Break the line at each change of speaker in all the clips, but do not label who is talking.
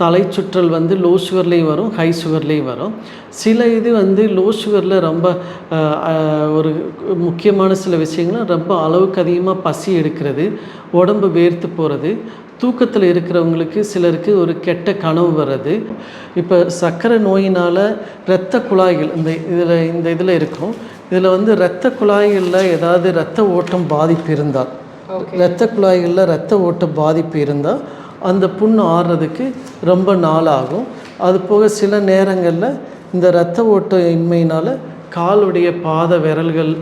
தலை சுற்றல் வந்து லோ சுகர்லேயும் வரும் ஹை சுகர்லேயும் வரும். சில இது வந்து லோ சுகரில் ரொம்ப ஒரு முக்கியமான சில விஷயங்கள் ரொம்ப அளவுக்கு அதிகமாக பசி எடுக்கிறது உடம்பு வேர்த்து போகிறது தூக்கத்தில் இருக்கிறவங்களுக்கு சிலருக்கு ஒரு கெட்ட கனவு வர்றது. இப்போ சர்க்கரை நோயினால் இரத்த குழாய்கள் இந்த இதில் இந்த இதில் இருக்கும். இதில் வந்து இரத்த குழாய்களில் ஏதாவது இரத்த ஓட்டம் பாதிப்பு இருந்தால் இரத்த குழாய்களில் இரத்த ஓட்ட பாதிப்பு இருந்தால் அந்த புண் ஆறுறதுக்கு ரொம்ப நாள் ஆகும் அது போக சில நேரங்களில் இந்த இரத்த ஓட்ட இன்மையினால் காலுடைய பாத விரல்கள்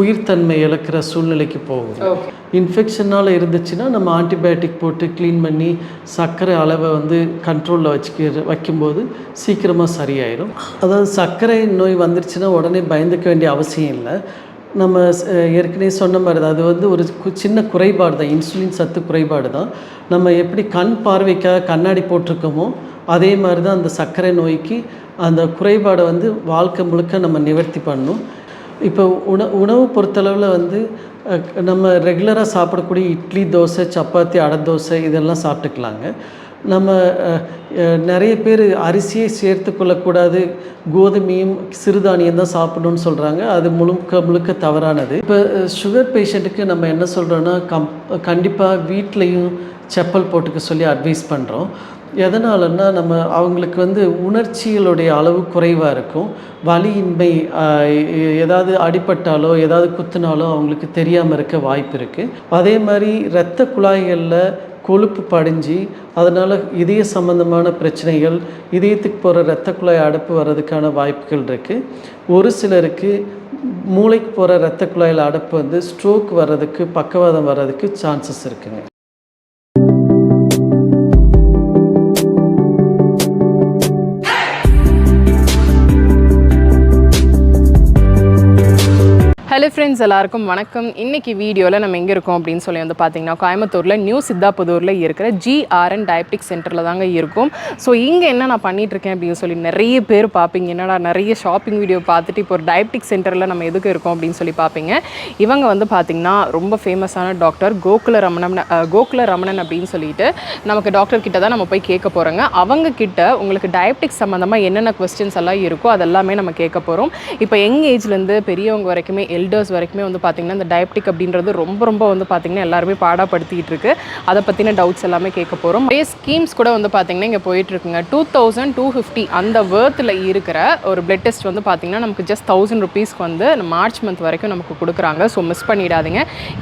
உயிர்த்தன்மை இழக்கிற சூழ்நிலைக்கு போகும். இன்ஃபெக்ஷனால் இருந்துச்சுன்னா நம்ம ஆன்டிபயோட்டிக் போட்டு க்ளீன் பண்ணி சர்க்கரை அளவை வந்து கண்ட்ரோலில் வச்சுக்க வைக்கும்போது சீக்கிரமாக சரியாயிடும் அதாவது சர்க்கரை நோய் வந்துருச்சுன்னா உடனே பயந்துக்க வேண்டிய அவசியம் இல்லை. நம்ம ஏற்கனவே சொன்ன மாதிரி தான். அது வந்து ஒரு கு- சின்ன குறைபாடு தான். இன்சுலின் சத்து குறைபாடு தான். நம்ம எப்படி கண் பார்வைக்காக கண்ணாடி போட்டிருக்கோமோ அதே மாதிரி தான் அந்த சர்க்கரை நோய்க்கு அந்த குறைபாடை வந்து வாழ்க்கை முழுக்க நம்ம நிவர்த்தி பண்ணணும். இப்போ உண உணவு பொறுத்தளவில் வந்து நம்ம ரெகுலராக சாப்பிடக்கூடிய இட்லி தோசை சப்பாத்தி அடை தோசை இதெல்லாம் சாப்பிட்டுக்கலாங்க. நம்ம நிறைய பேர் அரிசியை சேர்த்து கொள்ளக்கூடாது. கோதுமையும் சிறுதானியம் தான் சாப்பிடணும்னு சொல்கிறாங்க அது முழுக்க முழுக்க தவறானது. இப்போ சுகர் பேஷண்ட்டுக்கு நம்ம என்ன சொல்கிறோன்னா கம் கண்டிப்பாக வீட்லேயும் செப்பல் போட்டுக்க சொல்லி அட்வைஸ் பண்ணுறோம் எதனாலன்னா நம்ம அவங்களுக்கு வந்து உணர்ச்சிகளுடைய அளவு குறைவாக இருக்கும். வலியின்மை ஏதாவது அடிபட்டாலோ ஏதாவது குத்துனாலோ அவங்களுக்கு தெரியாமல் இருக்க வாய்ப்பு இருக்குது அதே மாதிரி இரத்த குழாய்களில் கொழுப்பு படிஞ்சு அதனால் இதய சம்பந்தமான பிரச்சனைகள் இதயத்துக்கு போகிற இரத்த குழாய் அடைப்பு வர்றதுக்கான வாய்ப்புகள் இருக்குது ஒரு சிலருக்கு மூளைக்கு போகிற இரத்த குழாயில் அடைப்பு வந்து ஸ்ட்ரோக் வர்றதுக்கு பக்கவாதம் வர்றதுக்கு சான்சஸ் இருக்குதுங்க
ஹலோ ஃப்ரெண்ட்ஸ் எல்லாருக்கும் வணக்கம். இன்றைக்கி வீடியோவில் நம்ம எங்கே இருக்கோம் அப்படின்னு சொல்லி வந்து பார்த்தீங்கன்னா கோயம்புத்தூரில் நியூ சித்தாபுதூரில் இருக்கிற ஜிஆர்என் டயபெட்டிக் சென்டரில் தாங்க இருக்கும். ஸோ இங்கே என்ன நான் பண்ணிகிட்ருக்கேன் இருக்கேன் அப்படின்னு சொல்லி நிறைய பேர் பார்ப்பீங்க என்னடா நிறைய ஷாப்பிங் வீடியோ பார்த்துட்டு இப்போ ஒரு டயபெட்டிக் சென்டரில் நம்ம எதுக்கு இருக்கோம் அப்படின்னு சொல்லி பார்ப்பீங்க இவங்க வந்து பார்த்திங்கன்னா ரொம்ப ஃபேமஸான டாக்டர் கோகுல ரமணன் கோகுல ரமணன் அப்படின்னு சொல்லிட்டு நமக்கு டாக்டர் கிட்ட தான் நம்ம போய் கேட்க போகிறோங்க அவங்க கிட்ட உங்களுக்கு டயபெட்டிக் சம்மந்தமாக என்னென்ன கொஸ்டின்ஸ் எல்லாம் இருக்கோ அதெல்லாமே நம்ம கேட்க போகிறோம் இப்போ யங் ஏஜ்லேருந்து பெரியவங்க வரைக்குமே எல்டர்ஸ் வரைக்குமே வந்து பார்த்திங்கன்னா இந்த டயபெட்டிக் அப்படின்றது ரொம்ப ரொம்ப வந்து பார்த்திங்கன்னா எல்லாருமே பாடாப்படுத்திக்கிட்டு இருக்கு. அதை பற்றின டவுட்ஸ் எல்லாமே கேட்க போகிறோம் நிறைய ஸ்கீம்ஸ் கூட வந்து பார்த்திங்கன்னா இங்கே போயிட்டு இருக்குங்க. டூ தௌசண்ட் டூ ஃபிஃப்டி அந்த வேர்த்தில் இருக்கிற ஒரு பிளட் டெஸ்ட் வந்து பார்த்திங்கன்னா நமக்கு ஜஸ்ட் தௌசண்ட் ருபீஸ்க்கு வந்து மார்ச் மந்த் வரைக்கும் நமக்கு கொடுக்குறாங்க. ஸோ மிஸ் பண்ணிடாதீங்க.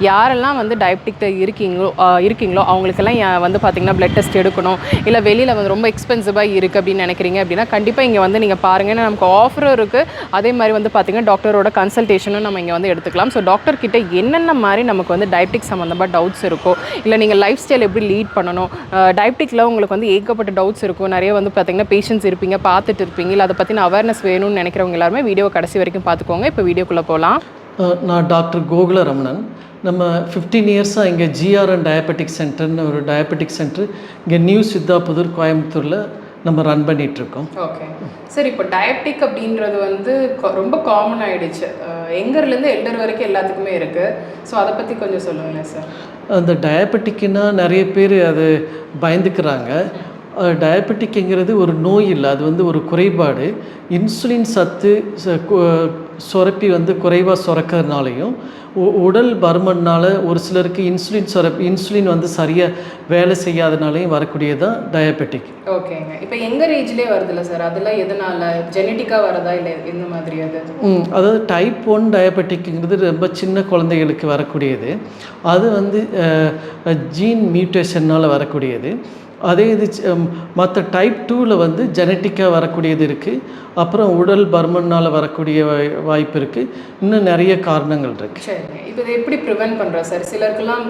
யாரெல்லாம் வந்து டயபெட்டிக் இருக்கீங்களோ இருக்கீங்களோ அவங்களுக்கெல்லாம் வந்து பார்த்திங்கன்னா பிளட் டெஸ்ட் எடுக்கணும். இல்லை வெளியில் வந்து ரொம்ப எக்ஸ்பென்சிவாக இருக்குது அப்படின்னு நினைக்கிறீங்க அப்படின்னா கண்டிப்பாக இங்கே வந்து நீங்கள் பாருங்கள் நமக்கு ஆஃபரும் இருக்குது அதே மாதிரி வந்து பார்த்திங்கன்னா டாக்டரோட கன்சல்டேஷனும் நம்ம இங்கே வந்து எடுத்துக்கலாம். ஸோ டாக்டர்கிட்ட என்னென்ன மாதிரி நமக்கு வந்து டயபெட்டிக் சம்மந்தமாக டவுட்ஸ் இருக்கோ இல்லை நீங்கள் லைஃப் ஸ்டைல் எப்படி லீட் பண்ணணும் டயபெட்டிக்கில் உங்களுக்கு வந்து ஏகப்பட்ட டவுட்ஸ் இருக்கும் நிறைய வந்து பார்த்திங்கன்னா பேஷண்ட்ஸ் இருப்பீங்க பார்த்துட்டு இருப்பீங்க இல்லை அதை பற்றின அவேர்னஸ் வேணும்னு நினைக்கிறவங்க எல்லாருமே வீடியோ கடைசி வரைக்கும் பார்த்துக்கோங்க. இப்போ வீடியோக்குள்ளே போகலாம்
நான் டாக்டர் கோகுல ரமணன் நம்ம ஃபிஃப்டீன் இயர்ஸாக இங்கே ஜிஆர்என் டயபெட்டிக் சென்டர்னு ஒரு டயபெட்டிக் சென்டர் இங்கே நியூ சித்தாபுதூர் கோயம்புத்தூரில் நம்ம ரன் பண்ணிகிட்ருக்கோம்
ஓகே சார் இப்போ டயபெட்டிக் அப்படின்றது வந்து ரொம்ப காமன் ஆயிடுச்சு. எங்கர்லேருந்து எல்டர் வரைக்கும் எல்லாத்துக்குமே இருக்குது ஸோ அதை பற்றி கொஞ்சம் சொல்லுங்களேன் சார்
அந்த டயபெட்டிக்னா நிறைய பேர் அது பயந்துக்கிறாங்க. டயபெட்டிக்ங்கிறது ஒரு நோய் இல்லை அது வந்து ஒரு குறைபாடு. இன்சுலின் சத்து சுரப்பி வந்து குறைவாக சுரக்கிறதுனாலையும் உ- உடல் பருமனால் ஒரு சிலருக்கு இன்சுலின் சுரப்பி இன்சுலின் வந்து சரியாக வேலை செய்யாதனாலையும் வரக்கூடியது தான் டயபெட்டிக்
ஓகேங்க. இப்போ எங்கர் ஏஜ்லேயே வருதுல்ல சார் அதெல்லாம் எதனால? ஜெனட்டிக்காக வரதா இல்லை எந்த மாதிரி அது?
ம் அதாவது டைப் ஒன் டயபெட்டிக்ங்கிறது ரொம்ப சின்ன குழந்தைகளுக்கு வரக்கூடியது. அது வந்து ஜீன் மியூட்டேஷன்னால் வரக்கூடியது. அதே இது மற்ற டைப் டூவில் வந்து ஜெனட்டிக்காக வரக்கூடியது இருக்குது அப்புறம் உடல் பர்மனால் வரக்கூடிய வாய்- வாய்ப்பு இருக்குது இன்னும் நிறைய காரணங்கள் இருக்குது
சரி இப்போ இதை எப்படி ப்ரிவென்ட் பண்ணுறோம் சார் சிலருக்குலாம்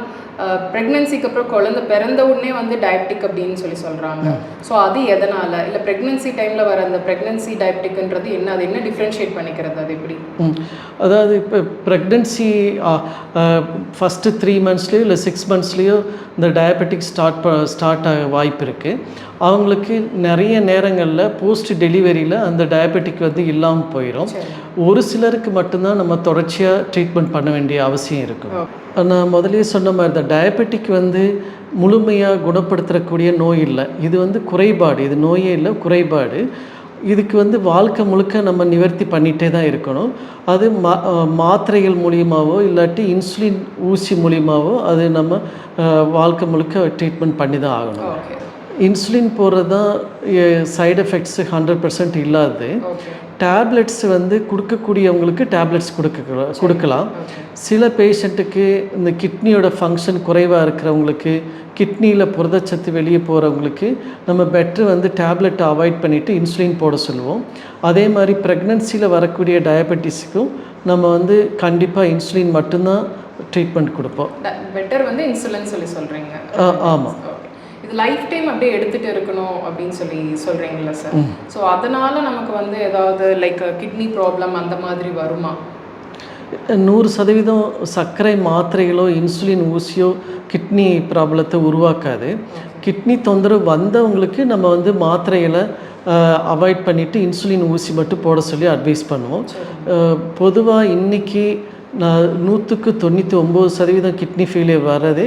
ப்ரெக்னென்சிக்கு அப்புறம் குழந்தை பிறந்த உடனே வந்து டயபெட்டிக் அப்படின்னு சொல்லி சொல்கிறாங்க ஸோ அது எதனால்? இல்லை ப்ரெக்னென்சி டைமில் வர அந்த ப்ரெக்னென்சி டயபெட்டிக்ன்றது என்ன? அது என்ன டிஃப்ரென்ஷியேட் பண்ணிக்கிறது? அது எப்படி?
அதாவது இப்போ ப்ரெக்னென்சி ஃபஸ்ட்டு த்ரீ மந்த்ஸ்லேயோ இல்லை சிக்ஸ் மந்த்ஸ்லேயோ இந்த டயபெட்டிக் ஸ்டார்ட் ஸ்டார்ட் ஆக வாய்ப்பு இருக்குது அவங்களுக்கு நிறைய நேரங்களில் போஸ்ட் டெலிவரியில் அந்த டயபெட்டிக் வந்து இல்லாமல் போயிடும் ஒரு சிலருக்கு மட்டும்தான் நம்ம தொடர்ச்சியாக ட்ரீட்மெண்ட் பண்ண வேண்டிய அவசியம் இருக்கும். நான் முதல்லயே சொன்ன மாதிரி தான் டயபெட்டிக் வந்து முழுமையாக குணப்படுத்தக்கூடிய நோய் இல்லை. இது வந்து குறைபாடு. இது நோயே இல்லை குறைபாடு. இதுக்கு வந்து வாழ்க்கை முழுக்க நம்ம நிவர்த்தி பண்ணிகிட்டே தான் இருக்கணும். அது மா மாத்திரைகள் மூலியமாவோ இல்லாட்டி இன்சுலின் ஊசி மூலியமாவோ அது நம்ம வாழ்க்கை முழுக்க ட்ரீட்மெண்ட் பண்ணி தான் ஆகணும் இன்சுலின் போடுறது தான் சைடு எஃபெக்ட்ஸு ஹண்ட்ரட் பர்சன்ட் இல்லாது. டேப்லெட்ஸ் வந்து கொடுக்கக்கூடியவங்களுக்கு டேப்லெட்ஸ் கொடுக்க கொடுக்கலாம். சில பேஷண்ட்டுக்கு இந்த கிட்னியோட ஃபங்க்ஷன் குறைவாக இருக்கிறவங்களுக்கு கிட்னியில் புரதச்சத்து வெளியே போகிறவங்களுக்கு நம்ம பெட்ரு வந்து டேப்லெட் அவாய்ட் பண்ணிவிட்டு இன்சுலின் போட சொல்லுவோம். அதே மாதிரி ப்ரெக்னன்சியில் வரக்கூடிய டயபெட்டிஸுக்கும் நம்ம வந்து கண்டிப்பாக இன்சுலின் மட்டும்தான் ட்ரீட்மெண்ட் கொடுப்போம்.
பெட்டர் வந்து இன்சுலின் சொல்லி சொல்றீங்க.
ஆமாம்
லைஃப் டைம் அப்படியே எடுத்துட்டு இருக்கணும் அப்படின்னு சொல்லி சொல்றீங்களா சார் ஸோ அதனால நமக்கு வந்து ஏதாவது லைக் கிட்னி ப்ராப்ளம் அந்த மாதிரி வருமா?
நூறு சதவீதம் சர்க்கரை மாத்திரைகளோ இன்சுலின் ஊசியோ கிட்னி ப்ராப்ளத்தை உருவாக்காது. கிட்னி தொந்தரவு வந்தவங்களுக்கு நம்ம வந்து மாத்திரைகளை அவாய்ட் பண்ணிவிட்டு இன்சுலின் ஊசி மட்டும் போட சொல்லி அட்வைஸ் பண்ணுவோம். பொதுவாக இன்றைக்கி நான் நூற்றுக்கு தொண்ணூற்றி ஒம்பது சதவீதம் கிட்னி ஃபெயிலியர் வர்றது.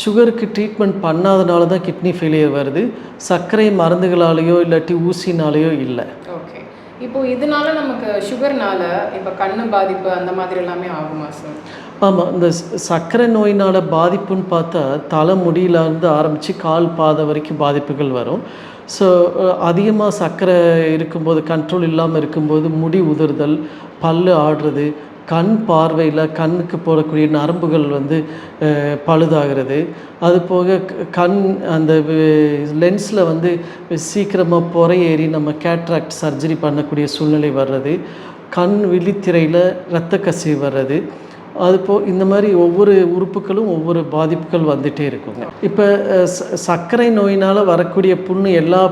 சுகருக்கு ட்ரீட்மெண்ட் பண்ணாதனால தான் கிட்னி ஃபெயிலியர் வருது. சர்க்கரை மருந்துகளாலேயோ இல்லாட்டி ஊசினாலேயோ இல்லை.
ஓகே இப்போ இதனால நமக்கு சுகர்னால இப்போ கண்ணு பாதிப்பு அந்த மாதிரி எல்லாமே ஆகுமா சார்
ஆமாம் இந்த சர்க்கரை நோயினால் பாதிப்புன்னு பார்த்தா தலை முடியில இருந்து ஆரம்பித்து கால் பாதை வரைக்கும் பாதிப்புகள் வரும். ஸோ அதிகமாக சர்க்கரை இருக்கும்போது கண்ட்ரோல் இல்லாமல் இருக்கும்போது முடி உதிர்தல் பல்லு ஆடுறது கண் பார்வையில் கண்ணுக்கு போடக்கூடிய நரம்புகள் வந்து பழுதாகிறது. அது போக கண் அந்த லென்ஸில் வந்து சீக்கிரமாக புறையேறி நம்ம கேட்ராக்ட் சர்ஜரி பண்ணக்கூடிய சூழ்நிலை வர்றது. கண் விழித்திரையில் இரத்த கசிவு வர்றது. அது போ இந்த மாதிரி ஒவ்வொரு உறுப்புகளும் ஒவ்வொரு பாதிப்புகள் வந்துட்டே இருக்குங்க இப்போ சர்க்கரை நோயினால் வரக்கூடிய புண்ணு எல்லா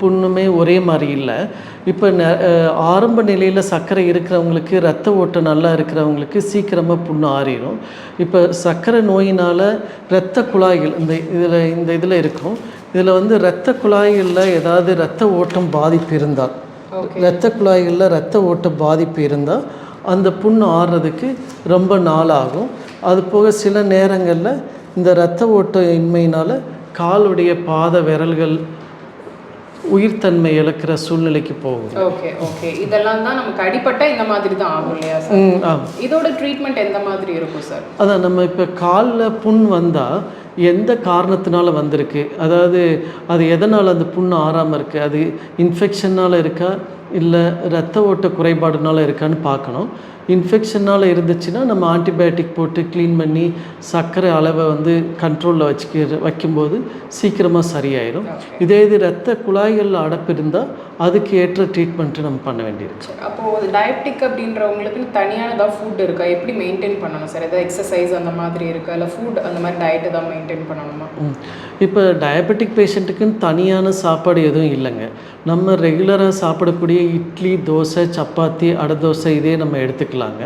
புண்ணுமே ஒரே மாதிரி இல்லை. இப்போ ந- ஆரம்ப நிலையில் சர்க்கரை இருக்கிறவங்களுக்கு ரத்த ஓட்டம் நல்லா இருக்கிறவங்களுக்கு சீக்கிரமாக புண்ணு ஆறிடும் இப்போ சர்க்கரை நோயினால் இரத்த குழாய்கள் இந்த இதில் இந்த இதில் இருக்கும். இதில் வந்து இரத்த குழாய்களில் ஏதாவது இரத்த ஓட்டம் பாதிப்பு இருந்தால் இரத்த குழாய்களில் இரத்த ஓட்ட பாதிப்பு இருந்தால் அந்த புண்ணு ஆறுறதுக்கு ரொம்ப நாள் ஆகும் அது போக சில நேரங்களில் இந்த இரத்த ஓட்ட இன்மையினால் காலுடைய பாத விரல்கள் உயிர்த்தன்மை இழக்கிற சூழ்நிலைக்கு போகும்.
ஓகே ஓகே இதெல்லாம் தான் நமக்கு அடிப்பட்ட இந்த மாதிரி தான் ஆகும் இல்லையா சார்? இதோட ட்ரீட்மெண்ட் எந்த மாதிரி இருக்கும் சார்?
அதான் நம்ம இப்போ காலில் புண் வந்தால் எந்த காரணத்தினால வந்திருக்கு? அதாவது அது எதனால் அந்த புண்ணு ஆறாமல் இருக்குது அது இன்ஃபெக்ஷனால் இருக்கா? இல்லை ரத்த ஓட்ட குறைபாடுனால இருக்கான்னு பார்க்கணும். இன்ஃபெக்ஷனால் இருந்துச்சுன்னா நம்ம ஆன்டிபயோட்டிக் போட்டு க்ளீன் பண்ணி சர்க்கரை அளவை வந்து கண்ட்ரோலில் வச்சுக்க வைக்கும்போது சீக்கிரமாக சரியாயிடும் இதே இது ரத்த குழாய்களில் அடப்பு இருந்தால் அதுக்கு ஏற்ற ட்ரீட்மெண்ட்டு நம்ம பண்ண வேண்டியிருக்கு.
அப்போ டயபெட்டிக் அப்படின்றவங்களுக்கு தனியான ஏதாவது ஃபுட் இருக்கா? எப்படி மெயின்டைன் பண்ணணும் சார் ஏதாவது எக்ஸசைஸ் அந்த மாதிரி இருக்கா? இல்லை ஃபுட் அந்த மாதிரி டயட் ஏதாவது மெயின்டைன் பண்ணணுமா.
இப்போ டயபெட்டிக் பேஷண்ட்டுக்குன்னு தனியான சாப்பாடு எதுவும் இல்லைங்க. நம்ம ரெகுலராக சாப்பிடக்கூடிய இட்லி தோசை சப்பாத்தி அடை தோசை இதே நம்ம எடுத்துக்கலாங்க.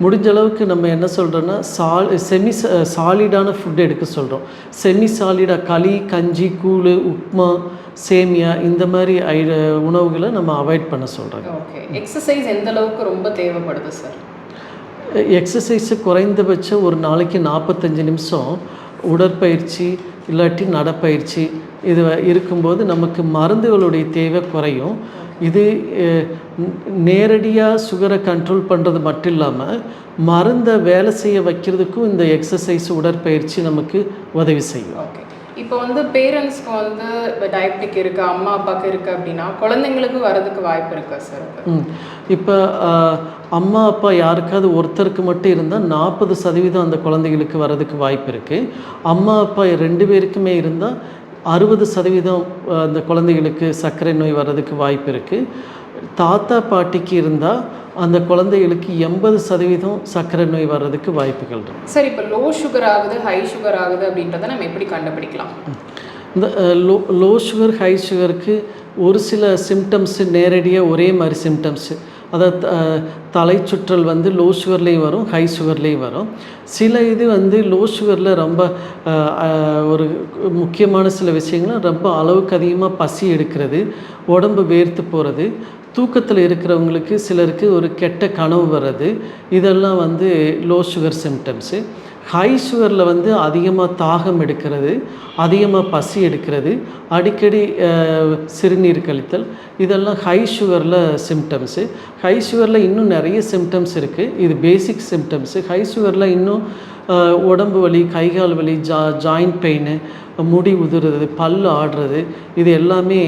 முடிஞ்ச அளவுக்கு நம்ம என்ன சொல்கிறோன்னா சால் செமி சாலிடான ஃபுட் எடுக்க சொல்கிறோம் செமி சாலிடாக களி கஞ்சி கூழ் உப்மா சேமியா இந்த மாதிரி ஐ உணவுகளை நம்ம அவாய்ட் பண்ண சொல்கிறோங்க
ஓகே எக்ஸசைஸ் எந்த அளவுக்கு ரொம்ப தேவைப்படுது சார்
எக்ஸசைஸு குறைந்தபட்சம் ஒரு நாளைக்கு நாற்பத்தஞ்சு நிமிஷம். உடற்பயிற்சி இல்லாட்டி நடப்பயிற்சி இது இருக்கும்போது நமக்கு மருந்துகளுடைய தேவை குறையும். இது நேரடியாக சுகரை கண்ட்ரோல் பண்ணுறது மட்டும் இல்லாமல் மருந்தை வேலை செய்ய வைக்கிறதுக்கும் இந்த எக்ஸசைஸ் உடற்பயிற்சி நமக்கு உதவி செய்யும்.
ஓகே. இப்போ வந்து பேரண்ட்ஸ்க்கு வந்து இப்போ டயபெட்டிக் இருக்கு அம்மா அப்பாவுக்கு இருக்கு அப்படின்னா குழந்தைங்களுக்கு வரதுக்கு வாய்ப்பு இருக்கா சார்
ம். இப்போ அம்மா அப்பா யாருக்காவது ஒருத்தருக்கு மட்டும் இருந்தால் நாற்பது சதவீதம் அந்த குழந்தைகளுக்கு வர்றதுக்கு வாய்ப்பு இருக்குது அம்மா அப்பா ரெண்டு பேருக்குமே இருந்தால் அறுபது சதவீதம் அந்த குழந்தைகளுக்கு சர்க்கரை நோய் வர்றதுக்கு வாய்ப்பு இருக்குது தாத்தா பாட்டிக்கு இருந்தால் அந்த குழந்தைகளுக்கு எண்பது சதவீதம் சர்க்கரை நோய் வர்றதுக்கு வாய்ப்புகள் இருக்கு.
சார் இப்போ லோ சுகர் ஆகுது ஹை சுகர் ஆகுது அப்படின்றத நம்ம எப்படி கண்டுபிடிக்கலாம்?
இந்த லோ லோ சுகர் ஹை சுகருக்கு ஒரு சில சிம்டம்ஸு நேரடியாக ஒரே மாதிரி சிம்டம்ஸு அதாவது தலை சுற்றல் வந்து லோ சுகர்லேயும் வரும் ஹை சுகர்லேயும் வரும். சில இது வந்து லோ சுகரில் ரொம்ப ஒரு முக்கியமான சில விஷயங்கள் ரொம்ப அளவுக்கு அதிகமாக பசி எடுக்கிறது உடம்பு வேர்த்து போகிறது தூக்கத்தில் இருக்கிறவங்களுக்கு சிலருக்கு ஒரு கெட்ட கனவு வர்றது இதெல்லாம் வந்து லோ சுகர் சிம்டம்ஸு ஹை சுகரில் வந்து அதிகமாக தாகம் எடுக்கிறது அதிகமாக பசி எடுக்கிறது அடிக்கடி சிறுநீர் கழித்தல் இதெல்லாம் ஹை சுகரில் சிம்டம்ஸு ஹை சுகரில் இன்னும் நிறைய சிம்டம்ஸ் இருக்குது இது பேசிக் சிம்டம்ஸு ஹை சுகரில் இன்னும் உடம்பு வலி கை கால் வலி ஜா ஜாயிண்ட் பெயின் முடி உதிர்றது பல் ஆடுறது இது எல்லாமே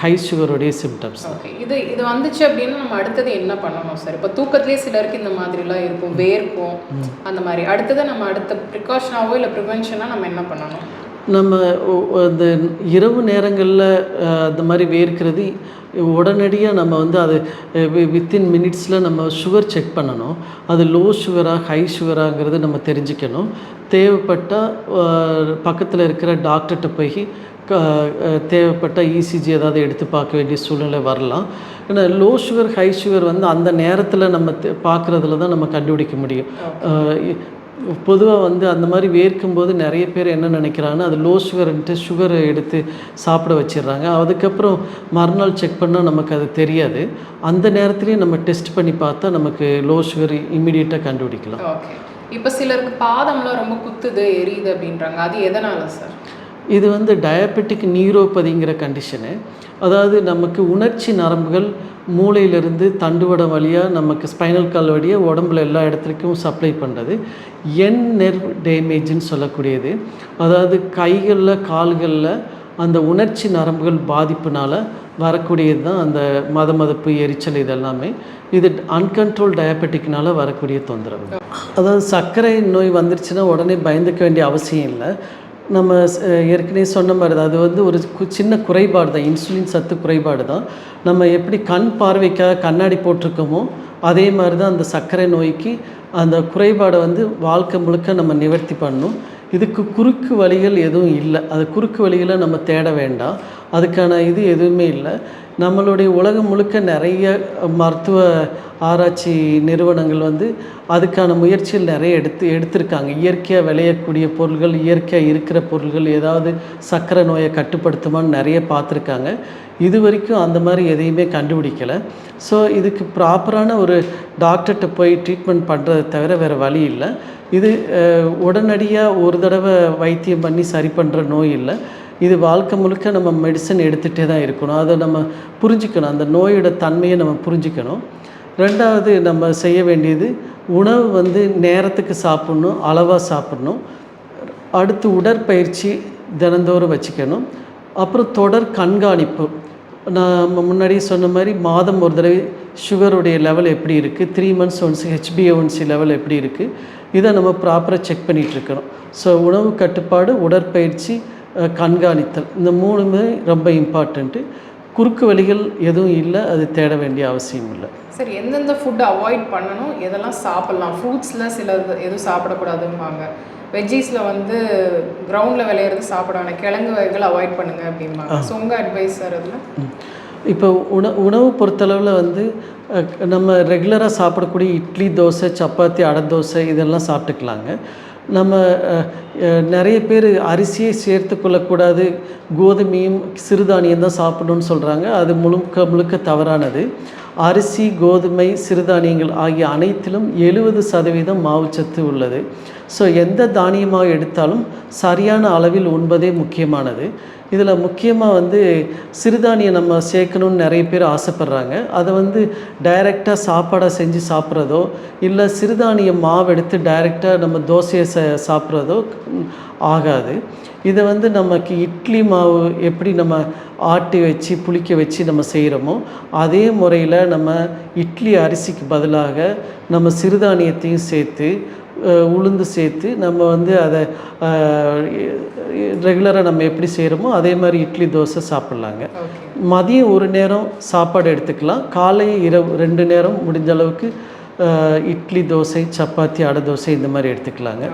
ஹை சுகருடைய சிம்டம்ஸ்
ஓகே இது இது வந்துச்சு அப்படின்னா நம்ம அடுத்தது என்ன பண்ணணும் சார் இப்போ தூக்கத்திலே சிலருக்கு இந்த மாதிரிலாம் இருக்கும் வேர்க்கும் அந்த மாதிரி. அடுத்தது நம்ம அடுத்த ப்ரிகாஷனாவோ இல்லை ப்ரிவென்ஷனாக நம்ம என்ன பண்ணணும்?
நம்ம அந்த இரவு நேரங்களில் அந்த மாதிரி வேர்க்கிறது உடனடியாக நம்ம வந்து அது வித்தின் மினிட்ஸில் நம்ம சுகர் செக் பண்ணணும். அது லோ சுகராக ஹை சுகராங்கிறது நம்ம தெரிஞ்சுக்கணும். தேவைப்பட்டால் பக்கத்தில் இருக்கிற டாக்டர்கிட்ட போய் க தேவைப்பட்ட இசிஜி ஏதாவது எடுத்து பார்க்க வேண்டிய சூழ்நிலை வரலாம். ஏன்னா லோ சுகர் ஹை சுகர் வந்து அந்த நேரத்தில் நம்ம பார்க்குறதுல தான் நம்ம கண்டுபிடிக்க முடியும். பொதுவாக வந்து அந்த மாதிரி வேர்க்கும்போது நிறைய பேர் என்ன நினைக்கிறாங்கன்னா அது லோ சுகர்ன்ட்டு சுகரை எடுத்து சாப்பிட வச்சிடுறாங்க. அதுக்கப்புறம் மறுநாள் செக் பண்ணால் நமக்கு அது தெரியாது. அந்த நேரத்துலையும் நம்ம டெஸ்ட் பண்ணி பார்த்தா நமக்கு லோ சுகர் இம்மிடியேட்டாக கண்டுபிடிக்கலாம்.
ஓகே இப்போ சிலருக்கு பாதம்லாம் ரொம்ப குத்துது எரியுது அப்படின்றாங்க. அது எதனால் சார்
இது வந்து டயபெட்டிக் நியூரோபதிங்கிற கண்டிஷனு அதாவது நமக்கு உணர்ச்சி நரம்புகள் மூளையிலிருந்து தண்டுவடம் வழியாக நமக்கு ஸ்பைனல் கால் வழியாக உடம்புல எல்லா இடத்துக்கும் சப்ளை பண்ணுறது என் நெர்வ் டேமேஜ்னு சொல்லக்கூடியது. அதாவது கைகளில் கால்களில் அந்த உணர்ச்சி நரம்புகள் பாதிப்புனால் வரக்கூடியது தான் அந்த மத மதப்பு எரிச்சல் இதெல்லாமே. இது அன்கண்ட்ரோல் டயபெட்டிக்னால் வரக்கூடிய தொந்தரவு. அதாவது சர்க்கரை நோய் வந்துருச்சுன்னா உடனே பயந்துக்க வேண்டிய அவசியம் இல்லை. நம்ம ஏற்கனவே சொன்ன மாதிரி தான். அது வந்து ஒரு சின்ன குறைபாடு தான். இன்சுலின் சத்து குறைபாடு தான். நம்ம எப்படி கண் பார்வைக்காக கண்ணாடி போட்டிருக்கோமோ அதே மாதிரி தான் அந்த சர்க்கரை நோய்க்கு அந்த குறைபாடை வந்து வாழ்க்கை முழுக்க நம்ம நிவர்த்தி பண்ணணும். இதுக்கு குறுக்கு வழிகள் எதுவும் இல்லை. அது குறுக்கு வழிகளை நம்ம தேட வேண்டாம். அதுக்கான இது எதுவுமே இல்லை. நம்மளுடைய உலகம் முழுக்க நிறைய மருத்துவ ஆராய்ச்சி நிறுவனங்கள் வந்து அதுக்கான முயற்சியில் நிறைய எடுத்து எடுத்திருக்காங்க. இயற்கையாக விளையக்கூடிய பொருள்கள் இயற்கையாக இருக்கிற பொருள்கள் ஏதாவது சர்க்கரை நோயை கட்டுப்படுத்துமான்னு நிறைய பார்த்துருக்காங்க. இது வரைக்கும் அந்த மாதிரி எதையுமே கண்டுபிடிக்கலை. ஸோ இதுக்கு ப்ராப்பரான ஒரு டாக்டர்கிட்ட போய் ட்ரீட்மெண்ட் பண்ணுறதை தவிர வேறு வழி இல்லை. இது உடனடியாக ஒரு தடவை வைத்தியம் பண்ணி சரி பண்ணுற நோய் இல்லை. இது வாழ்க்கை முழுக்க நம்ம மெடிசன் எடுத்துகிட்டே தான் இருக்கணும். அதை நம்ம புரிஞ்சுக்கணும். அந்த நோயோட தன்மையை நம்ம புரிஞ்சுக்கணும். ரெண்டாவது நம்ம செய்ய வேண்டியது உணவு வந்து நேரத்துக்கு சாப்பிட்ணும் அளவாக சாப்பிட்ணும். அடுத்து உடற்பயிற்சி தினந்தோறும் வச்சுக்கணும். அப்புறம் தொடர் கண்காணிப்பு. நான் முன்னாடியே சொன்ன மாதிரி மாதம் ஒரு தடவை சுகருடைய லெவல் எப்படி இருக்குது த்ரீ மந்த்ஸ் ஒன்ஸ் ஹெச்பிஏஒன்சி லெவல் எப்படி இருக்குது இதை நம்ம ப்ராப்பராக செக் பண்ணிகிட்டு இருக்கணும் ஸோ உணவு கட்டுப்பாடு உடற்பயிற்சி கண்காணித்தல் இந்த மூணுமே ரொம்ப இம்பார்ட்டண்ட்டு குறுக்கு வழிகள் எதுவும் இல்லை அது தேட வேண்டிய அவசியம் இல்லை.
சரி எந்தெந்த ஃபுட் அவாய்ட் பண்ணணும் எதெல்லாம் சாப்பிடலாம்? ஃப்ரூட்ஸில் சில எதுவும் சாப்பிடக்கூடாதும்பாங்க. வெஜ்ஜீஸில் வந்து கிரவுண்டில் விளையிறது சாப்பிட வேணாம் கிழங்கு வகைகள் அவாய்ட் பண்ணுங்க அப்படிம்பாங்க. ஸோ உங்கள் அட்வைஸ் சார் அதில்?
இப்போ உண உணவு பொறுத்தளவில் வந்து நம்ம ரெகுலராக சாப்பிடக்கூடிய இட்லி தோசை சப்பாத்தி அடை தோசை இதெல்லாம் சாப்பிட்டுக்கலாங்க. நம்ம நிறைய பேர் அரிசியை சேர்த்து கொள்ளக்கூடாது கோதுமையும் சிறுதானியம் தான் சாப்பிடணும்னு சொல்கிறாங்க அது முழுக்க முழுக்க தவறானது. அரிசி கோதுமை சிறுதானியங்கள் ஆகிய அனைத்திலும் எழுபது சதவீதம் மாவுச்சத்து உள்ளது. ஸோ எந்த தானியமாக எடுத்தாலும் சரியான அளவில் உண்பதே முக்கியமானது. இதில் முக்கியமாக வந்து சிறுதானியம் நம்ம சேர்க்கணும்னு நிறைய பேர் ஆசைப்பட்றாங்க. அதை வந்து டைரெக்டாக சாப்பாடாக செஞ்சு சாப்பிட்றதோ இல்லை சிறுதானிய மாவு எடுத்து டைரெக்டாக நம்ம தோசையை ச சாப்பிட்றதோ ஆகாது. இதை வந்து நமக்கு இட்லி மாவு எப்படி நம்ம ஆட்டி வச்சு புளிக்க வச்சு நம்ம செய்கிறோமோ அதே முறையில் நம்ம இட்லி அரிசிக்கு பதிலாக நம்ம சிறுதானியத்தையும் சேர்த்து உளுந்து சேர்த்து நம்ம வந்து அதை ரெகுலராக நம்ம எப்படி செய்கிறோமோ அதே மாதிரி இட்லி தோசை சாப்பிட்லாங்க. மதியம் ஒரு நேரம் சாப்பாடு எடுத்துக்கலாம். காலை இரவு ரெண்டு நேரம் முடிஞ்ச அளவுக்கு இட்லி தோசை சப்பாத்தி அடை தோசை இந்த மாதிரி எடுத்துக்கலாங்க.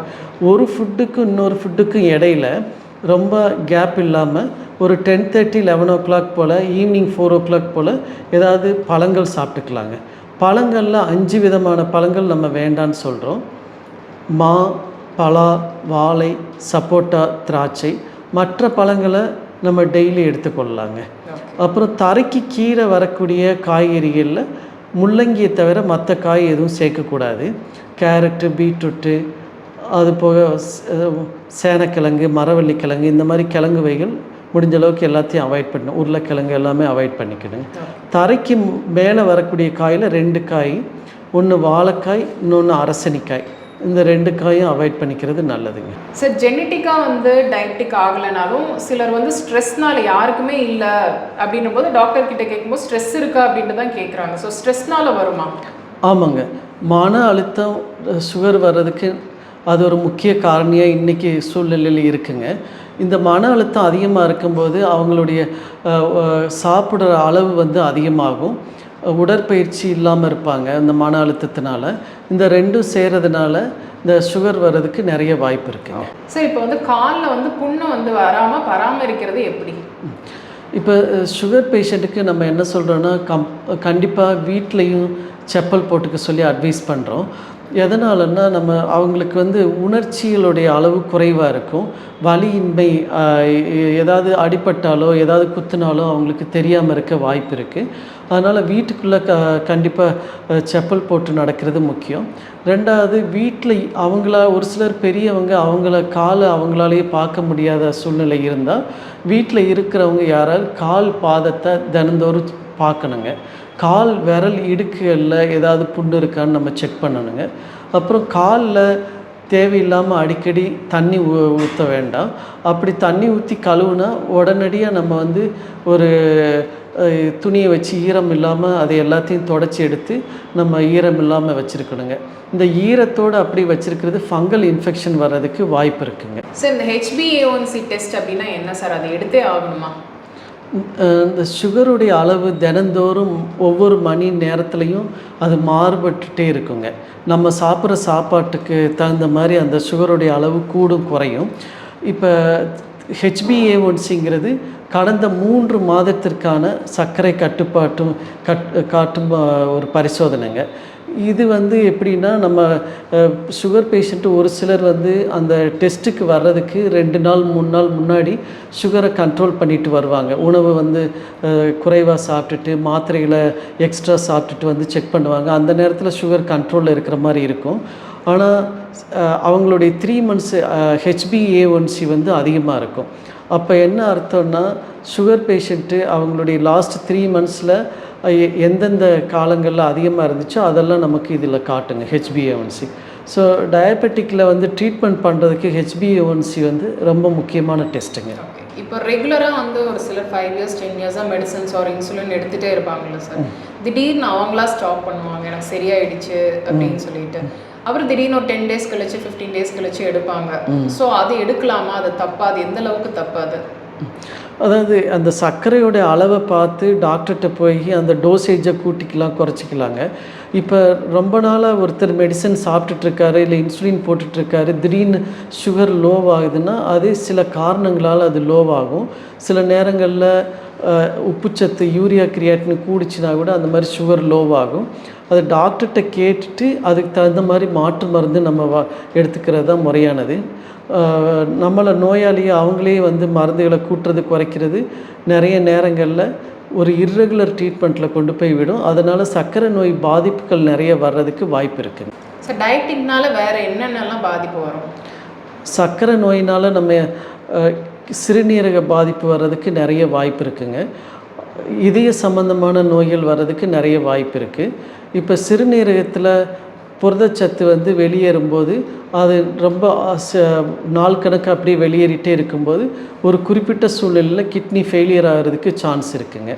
ஒரு ஃபுட்டுக்கும் இன்னொரு ஃபுட்டுக்கும் இடையில ரொம்ப கேப் இல்லாமல் ஒரு ten thirty eleven o'clock போல் ஈவினிங் ஃபோர் ஓ கிளாக் போல் ஏதாவது பழங்கள் சாப்பிட்டுக்கலாங்க. பழங்களில் அஞ்சு விதமான பழங்கள் நம்ம வேண்டான்னு சொல்கிறோம் மா பலா வாழை சப்போட்டா திராட்சை மற்ற பழங்களை நம்ம டெய்லி எடுத்துக்கொள்ளலாங்க. அப்புறம் தரைக்கு கீழே வரக்கூடிய காய்கறிகளில் முள்ளங்கியை தவிர மற்ற காய் எதுவும் சேர்க்கக்கூடாது. கேரட்டு பீட்ரூட்டு அது போக சேனக்கிழங்கு மரவள்ளிக்கிழங்கு இந்த மாதிரி கிழங்கு வகைகள் முடிஞ்ச அளவுக்கு எல்லாத்தையும் அவாய்ட் பண்ணணும். உருளைக்கிழங்கு எல்லாமே அவாய்ட் பண்ணிக்கணுங்க தரைக்கு மேலே வரக்கூடிய காயில் ரெண்டு காய் ஒன்று வாழைக்காய் இன்னொன்று அரசணிக்காய். இந்த ரெண்டு காயும் அவாய்ட் பண்ணிக்கிறது நல்லதுங்க.
சார் ஜெனட்டிக்காக வந்து டயபெட்டிக் ஆகலைனாலும் சிலர் வந்து ஸ்ட்ரெஸ்னால யாருக்குமே இல்லை அப்படின்னும் போது டாக்டர் கிட்ட கேட்கும்போது ஸ்ட்ரெஸ் இருக்கா அப்படின்ட்டு தான் கேட்குறாங்க ஸோ ஸ்ட்ரெஸ்னால வருமா?
ஆமாங்க. மன அழுத்தம் சுகர் வர்றதுக்கு அது ஒரு முக்கிய காரணியாக இன்றைக்கி சூழ்நிலையில் இருக்குங்க. இந்த மன அழுத்தம் அதிகமாக இருக்கும்போது அவங்களுடைய சாப்பிட்ற அளவு வந்து அதிகமாகும். உடற்பயிற்சி இல்லாமல் இருப்பாங்க இந்த மன அழுத்தத்தினால. இந்த ரெண்டும் சேரதுனால இந்த சுகர் வர்றதுக்கு நிறைய வாய்ப்பு இருக்குங்க
சார் இப்போ வந்து காலில் வந்து புண்ணு வந்து வராமல் பராமரிக்கிறது எப்படி?
இப்போ சுகர் பேஷண்ட்டுக்கு நம்ம என்ன சொல்கிறோன்னா கம் கண்டிப்பாக வீட்லேயும் செப்பல் போட்டுக்க சொல்லி அட்வைஸ் பண்ணுறோம் எதனாலன்னா நம்ம அவங்களுக்கு வந்து உணர்ச்சிகளுடைய அளவு குறைவாக இருக்கும். வலியின்மை ஏதாவது அடிபட்டாலோ ஏதாவது குத்துனாலோ அவங்களுக்கு தெரியாமல் இருக்க வாய்ப்பு இருக்குது அதனால் வீட்டுக்குள்ளே க கண்டிப்பாக செப்பல் போட்டு நடக்கிறது முக்கியம். ரெண்டாவது வீட்டில் அவங்களா ஒரு சிலர் பெரியவங்க அவங்கள காலை அவங்களாலேயே பார்க்க முடியாத சூழ்நிலை இருந்தால் வீட்டில் இருக்கிறவங்க யாராவது கால் பாதத்தை தினந்தோறும் பார்க்கணுங்க. கால் விரல் இடுக்குகளில் ஏதாவது புண்ணு இருக்கான்னு நம்ம செக் பண்ணணுங்க. அப்புறம் காலில் தேவையில்லாமல் அடிக்கடி தண்ணி ஊ ஊற்ற வேண்டாம். அப்படி தண்ணி ஊற்றி கழுவுனா உடனடியாக நம்ம வந்து ஒரு துணியை வச்சு ஈரம் இல்லாமல் அதை எல்லாத்தையும் தொடச்சி எடுத்து நம்ம ஈரம் இல்லாமல் வச்சுருக்கணுங்க. இந்த ஈரத்தோடு அப்படி வச்சுருக்கிறது ஃபங்கல் இன்ஃபெக்ஷன் வர்றதுக்கு வாய்ப்பு இருக்குங்க.
சார் இந்த ஹெச்பிஏஒன்சி டெஸ்ட் அப்படின்னா என்ன சார்? அதை எடுத்தே ஆகணுமா?
இந்த சுகருடைய அளவு தினந்தோறும் ஒவ்வொரு மணி நேரத்துலையும் அது மாறுபட்டுட்டே இருக்குங்க. நம்ம சாப்பிட்ற சாப்பாட்டுக்கு தகுந்த மாதிரி அந்த சுகருடைய அளவு கூடும் குறையும். இப்போ ஹெச்பிஏ ஒன்ஸிங்கிறது கடந்த மூன்று மாதத்திற்கான சர்க்கரை கட்டுப்பாட்டும் கட் காட்டும் ஒரு பரிசோதனைங்க. இது வந்து எப்படின்னா நம்ம சுகர் பேஷண்ட்டு ஒரு சிலர் வந்து அந்த டெஸ்ட்டுக்கு வர்றதுக்கு ரெண்டு நாள் மூணு நாள் முன்னாடி சுகரை கண்ட்ரோல் பண்ணிட்டு வருவாங்க. உணவு வந்து குறைவாக சாப்பிட்டுட்டு மாத்திரைகளை எக்ஸ்ட்ரா சாப்பிட்டுட்டு வந்து செக் பண்ணுவாங்க. அந்த நேரத்தில் சுகர் கண்ட்ரோலில் இருக்கிற மாதிரி இருக்கும். ஆனால் அவங்களுடைய த்ரீ மந்த்ஸ் ஹெச்பிஏஒன்சி வந்து அதிகமாக இருக்கும். அப்போ என்ன அர்த்தம்னா சுகர் பேஷண்ட்டு அவங்களுடைய லாஸ்ட் த்ரீ மந்த்ஸில் எந்தெந்த காலங்களில் அதிகமாக இருந்துச்சோ அதெல்லாம் நமக்கு இதில் காட்டுங்க ஹெச்பிஏஒன்சி ஸோ டயபெட்டிக்கில் வந்து ட்ரீட்மெண்ட் பண்ணுறதுக்கு ஹெச்பிஏஒன்சி வந்து ரொம்ப முக்கியமான டெஸ்ட்டுங்க
இப்போ ரெகுலராக வந்து ஒரு சிலர் ஃபைவ் இயர்ஸ் டென் இயர்ஸாக மெடிசன்ஸ் ஒரு இன்சுலின் எடுத்துகிட்டே இருப்பாங்கல்ல சார் திடீர்னு அவங்களா ஸ்டாப் பண்ணுவாங்க. எனக்கு சரியாயிடுச்சு அப்படின்னு சொல்லிட்டு. அப்புறம் திடீர்னு ஒரு டென் டேஸ் கழிச்சு ஃபிஃப்டீன் டேஸ் கழிச்சு எடுப்பாங்க. ஸோ அது எடுக்கலாமா? அது தப்பா? அது எந்த அளவுக்கு தப்பு அது?
அதாவது அந்த சர்க்கரையோட அளவை பார்த்து டாக்டர்கிட்ட போய் அந்த டோசேஜை கூட்டிக்கலாம் குறைச்சிக்கலாங்க. இப்போ ரொம்ப நாளாக ஒருத்தர் மெடிசன் சாப்பிட்டுட்ருக்காரு இல்லை இன்சுலின் போட்டுட்ருக்காரு திடீர்னு சுகர் லோவ் ஆகுதுன்னா அது சில காரணங்களால் அது லோவாகும் சில நேரங்களில் உப்புச்சத்து யூரியா கிரியாட்டின் கூடிச்சுனா கூட அந்த மாதிரி சுகர் லோவாகும் அது டாக்டர்கிட்ட கேட்டுட்டு அதுக்கு தகுந்த மாதிரி மாற்று மருந்து நம்ம வா எடுத்துக்கிறது தான் முறையானது. நம்மளை நோயாளியை அவங்களே வந்து மருந்துகளை கூட்டுறது குறைக்கிறது நிறைய நேரங்களில் ஒரு இர்ரெகுலர் ட்ரீட்மெண்ட்டில் கொண்டு போய் விடும். அதனால் சர்க்கரை நோய் பாதிப்புகள் நிறைய வர்றதுக்கு வாய்ப்பு இருக்குங்க
சார் டயட்டிக்னால வேற என்னென்னலாம் பாதிப்பு வரும்?
சர்க்கரை நோயினால் நம்ம சிறுநீரக பாதிப்பு வர்றதுக்கு நிறைய வாய்ப்பு இருக்குங்க. இதய சம்பந்தமான நோய்கள் வர்றதுக்கு நிறைய வாய்ப்பு இருக்குது இப்போ சிறுநீரகத்தில் புரதச்சத்து வந்து வெளியேறும்போது அது ரொம்ப ச- நாள் கணக்கு அப்படியே வெளியேறிட்டே இருக்கும்போது ஒரு குறிப்பிட்ட சூழ்நிலையில் கிட்னி ஃபெயிலியர் ஆகிறதுக்கு சான்ஸ் இருக்குங்க.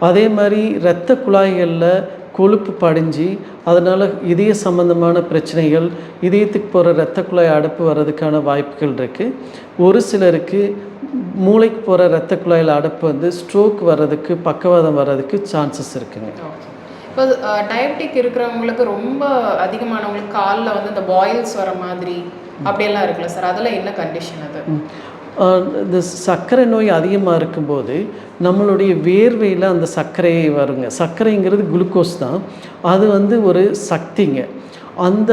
அதே மாதிரி இரத்த குழாய்களில் கொழுப்பு படிஞ்சு அதனால் இதய சம்பந்தமான பிரச்சனைகள் இதயத்துக்கு போகிற இரத்த குழாய் அடைப்பு வர்றதுக்கான வாய்ப்புகள் இருக்குது ஒரு சிலருக்கு மூளைக்கு போகிற இரத்த குழாயில் அடைப்பு வந்து ஸ்ட்ரோக் வர்றதுக்கு பக்கவாதம் வர்றதுக்கு சான்சஸ் இருக்குங்க.
இப்போ டயபெட்டிக் இருக்கிறவங்களுக்கு ரொம்ப அதிகமானவங்களுக்கு காலில் வந்து இந்த பாயில்ஸ் வர மாதிரி அப்படியெல்லாம் இருக்குல்ல சார் அதெல்லாம் என்ன கண்டிஷன் அது?
இந்த சர்க்கரை நோய் அதிகமாக இருக்கும்போது நம்மளுடைய வேர்வையில் அந்த சர்க்கரை வருங்க. சர்க்கரைங்கிறது குளுக்கோஸ் தான். அது வந்து ஒரு சக்திங்க. அந்த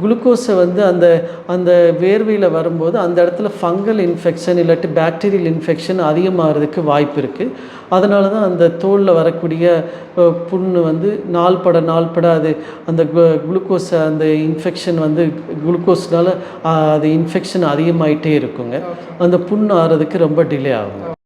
குளுக்கோஸை வந்து அந்த அந்த வேர்வையில் வரும்போது அந்த இடத்துல ஃபங்கல் இன்ஃபெக்ஷன் இல்லாட்டி பாக்டீரியல் இன்ஃபெக்ஷன் அதிகமாகிறதுக்கு வாய்ப்பு இருக்குது அதனால தான் அந்த தோலில் வரக்கூடிய புண்ணு வந்து நாள்பட நாள்பட அது அந்த குளுக்கோஸ் அந்த இன்ஃபெக்ஷன் வந்து குளுக்கோஸ்னால அது இன்ஃபெக்ஷன் அதிகமாயிட்டே இருக்குங்க. அந்த புண்ணு ஆறதுக்கு ரொம்ப டிலே ஆகும்